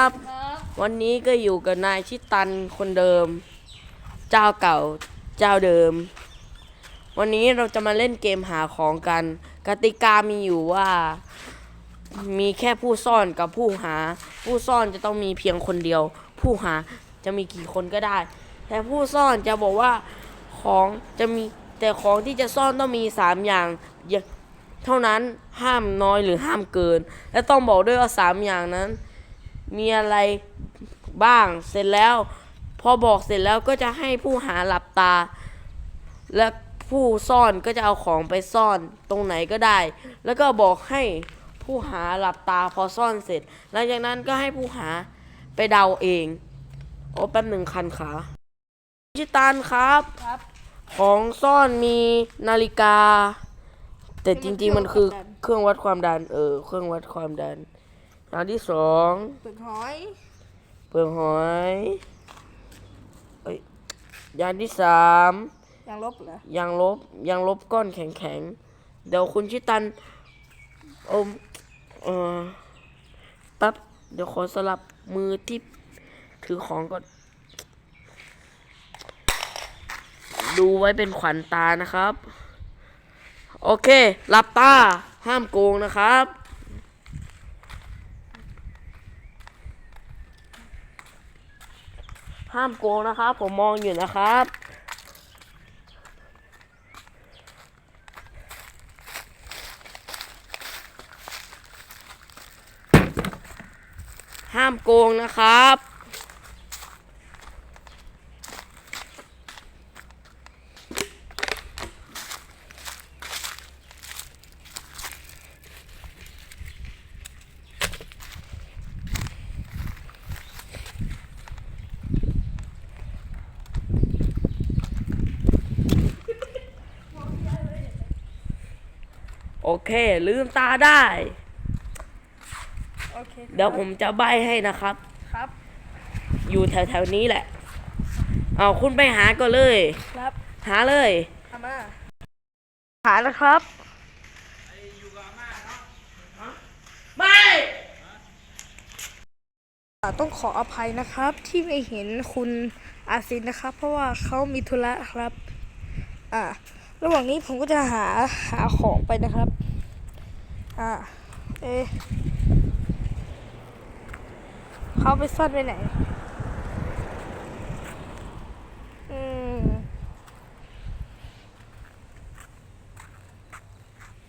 ครับวันนี้ก็อยู่กับนายชิตันคนเดิม เจ้าเก่าเจ้าเดิม วันนี้เราจะมาเล่นเกมหาของกัน กติกามีอยู่ว่า มีแค่ผู้ซ่อนกับผู้หา ผู้ซ่อนจะต้องมีเพียงคนเดียว ผู้หาจะมีกี่คนก็ได้ แต่ผู้ซ่อนจะบอกว่าของจะมีแต่ของที่จะซ่อนต้องมีสามอย่างเท่านั้นห้ามน้อยหรือห้ามเกิน และต้องบอกด้วยว่าสามอย่างนั้น มีอะไรบ้าง เสร็จแล้ว พอบอกเสร็จแล้วก็จะให้ผู้หาหลับตา และผู้ซ่อนก็จะเอาของไปซ่อนตรงไหนก็ได้ แล้วก็บอกให้ผู้หาหลับตาพอซ่อนเสร็จ หลังจากนั้นก็ให้ผู้หาไปเดาเอง โอ้แป๊บหนึ่งคันขาชิตานครับครับ ของซ่อนมีนาฬิกา แต่จริงๆมันคือเครื่องวัดความดัน เออ เครื่องวัดความดัน อย่างที่สองเปลือกหอยเปลือกหอยเอ้ยอย่างที่สามยางลบเหรอยางลบยางลบก้อนแข็งๆเดี๋ยวคุณชิตันอมเออแปั๊บเดี๋ยวขอสลับมือที่ถือของก่อน ดูไว้เป็นขวัญตานะครับ โอเคหลับตาห้ามโกงนะครับ ห้ามโกงนะครับ ผมมองอยู่นะครับห้ามโกงนะครับ โอเค ลืมตาได้ โอเคเดี๋ยวผมจะใบให้นะครับ ครับ อยู่แถวๆนี้แหละ เอาคุณไปหาก็เลย ครับ หาเลยอาม่าหาแล้วครับไม่ต้องขออภัยนะครับ ที่ไม่เห็นคุณอาซินนะครับ เพราะว่าเขามีธุระครับ อ่า ระหว่างนี้ผมก็จะหาหาของไปนะครับ อ่า เอะเขาไปซ่อนไว้ไหน อืม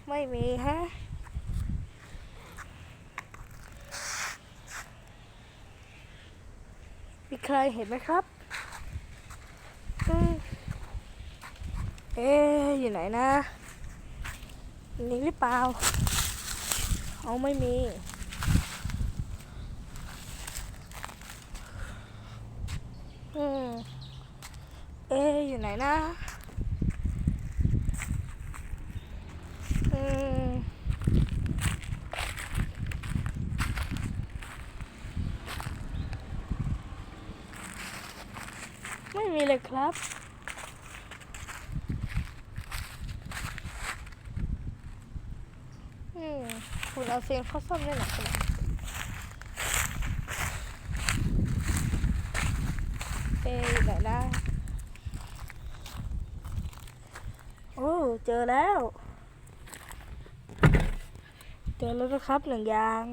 ไม่มีฮะมีใครเห็นไหมครับอืม เอ๊อยู่ไหนนะ นี่หรือเปล่า เอาไม่มี อืม เอ๊อยู่ไหนนะ อืม ไม่มีเลยครับ อืมคุณ เอาเสียงเขาซ่อมได้หนักขนาดเอ๊ยไหนนะโอ้เจอแล้ว เจอแล้วนะครับหนึ่งยาง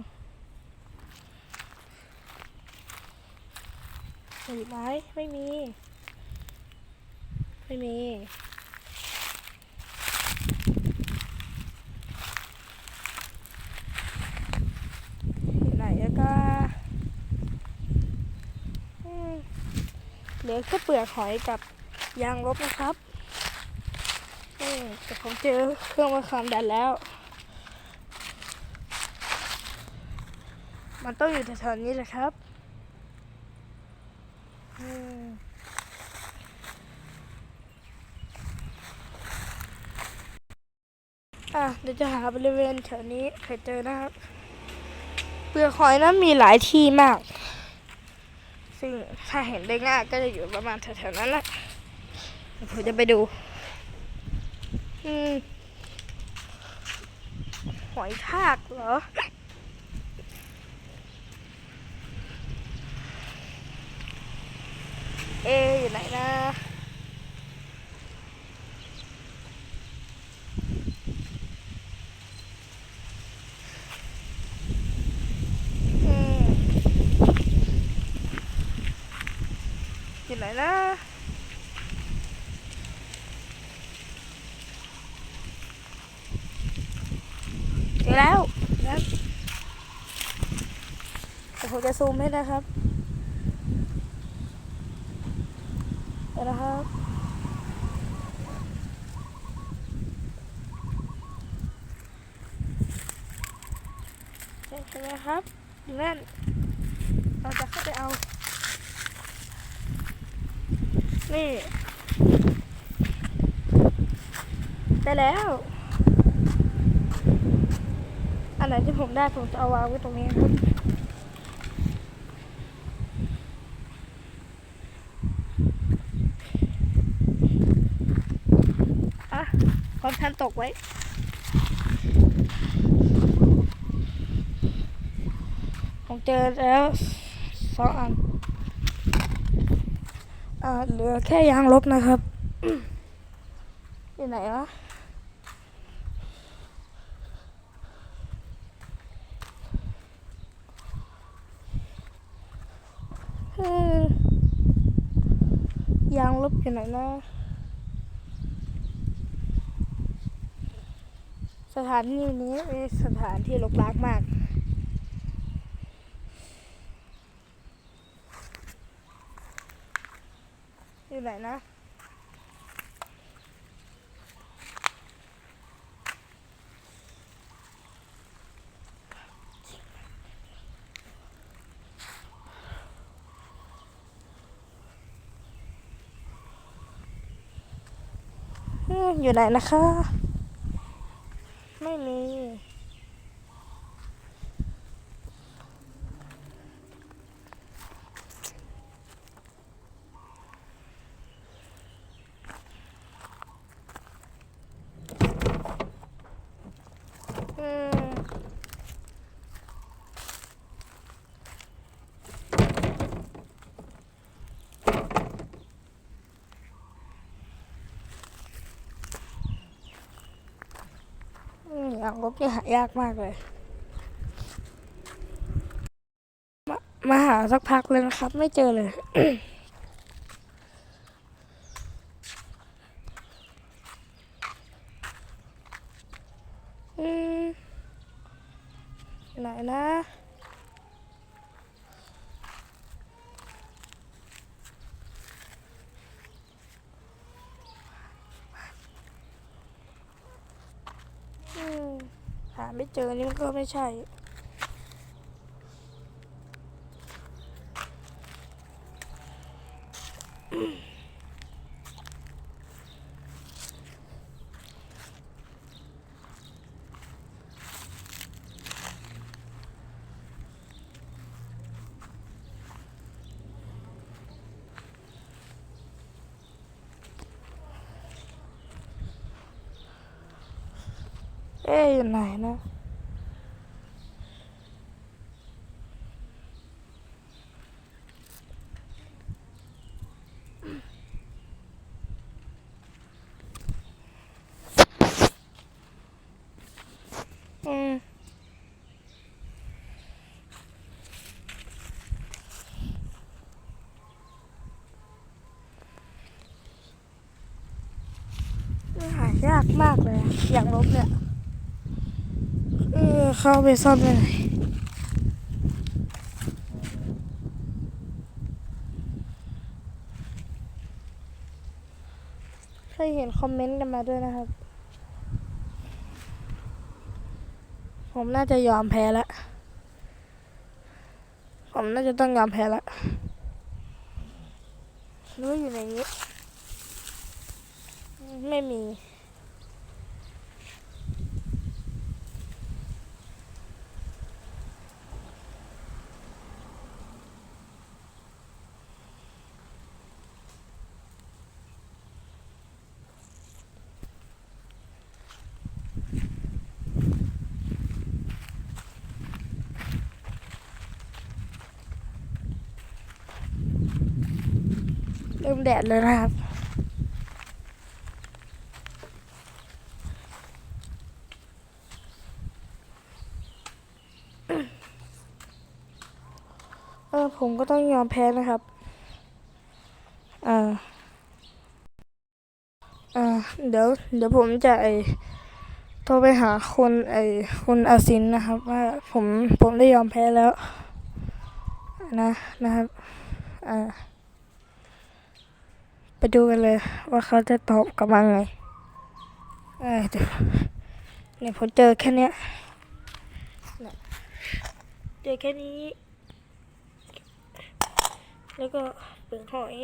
มีไหมไม่มี ไม่มี อยู่ไหนแล้วก็อืมเห ลือแค่เปลือกหอยกับยางลบนะครับอืมแต่ผมเจอเครื่องวัดความดันแล้ว มันต้องอยู่แถวๆนี้แหละครับอะเดี๋ยวจะหาบริเวณแถวนี้เผื่อเจอนะครับ เปลือกหอยนั้นมีหลายที่มาก ซึ่งถ้าเห็นได้ง่ายก็จะอยู่ประมาณแถวๆนั้นแหละผมจะไปดูหอยทากเหรอเออยู่ไหนนะ นนะ เจอแล้วนะเดี๋ยวผมจะซูมให้นะครับเดี๋ยวนะครับใช่ใช่ไหมครับอยู่นั่นเราจะเข้าไปเอา นี่ ได้แล้ว อันไหนที่ผมได้ผมจะเอาวางไว้ตรงนี้ครับอะความทันตกไว้ผมเจอแล้วสองอัน อ่าเหลือแค่ยางลบนะครับ อยู่ไหนวะยางลบอยู่ไหนนะสถานที่นี้เป็นสถานที่รกร้างมาก อยู่ไหนนะอืมอยู่ไหนนะคะ ไม่มี อืมอย่างลบจะหายากมากเลย มามาหาสักพักเลยนะครับ ไม่เจอเลยอืมไหนนะ อืมหาไม่ เจอนี่มันก็ไม่ใช่เอ๊ะอยู่ไหนนะ อืมหา ยากมากเลยอย่างลบเนี่ยเออเข้าไปซ่อนไว้ไหนใครเห็นคอมเมนต์กันมาด้วยนะครับ ผมน่าจะยอมแพ้แล้วผมน่าจะต้องยอมแพ้แล้วหรือว่าอยู่ในนี้ ไม่มี เริ่มแดดเลยนะครับ เออผมก็ต้องยอมแพ้นะครับ อ่า อ่า เดี๋ยว เดี๋ยวผมจะไอโทรไปหาคนไอคุณอาซินนะครับ ว่าผมผมได้ยอมแพ้แล้ว นะนะครับ อ่า ไปดูกันเลยว่าเขาจะตอบกับมาไงเออเดี๋ยวเนี่ยผมเจอแค่เนี้ยเจอแค่นี้ แล้วก็เปลือกหอย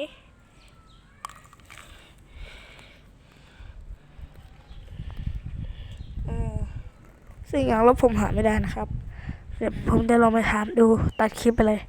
สิ่งอย่างลบผมหาไม่ได้นะครับ เดี๋ยวผมจะลองไปถามดูตัดคลิปไปเลย